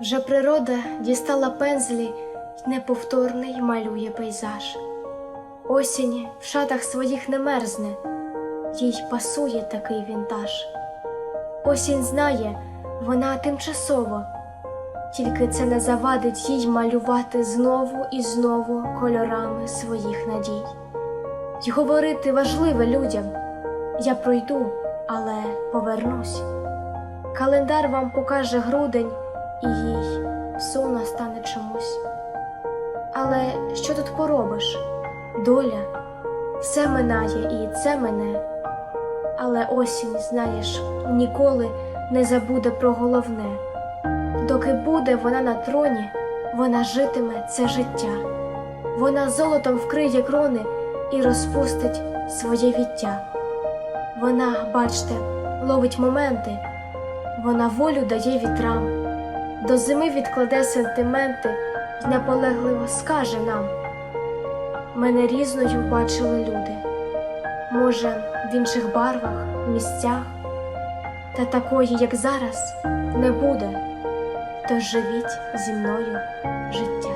Вже природа дістала пензлі й неповторний малює пейзаж. Осінь в шатах своїх не мерзне, їй пасує такий вінтаж. Осінь знає, вона тимчасово, тільки це не завадить їй малювати знову і знову кольорами своїх надій. Й говорити важливе людям я пройду, але повернусь. Календар вам покаже грудень, і їй сумно стане чомусь. Але що тут поробиш? Доля все минає і це мене. Але осінь, знаєш, ніколи не забуде про головне. Доки буде вона на троні, вона житиме це життя. Вона золотом вкриє крони і розпустить своє віття. Вона, бачте, ловить моменти, вона волю дає вітрам, до зими відкладе сентименти й наполегливо скаже нам. Мене різною бачили люди, може, в інших барвах, місцях, та такої, як зараз, не буде, тож живіть зі мною життя.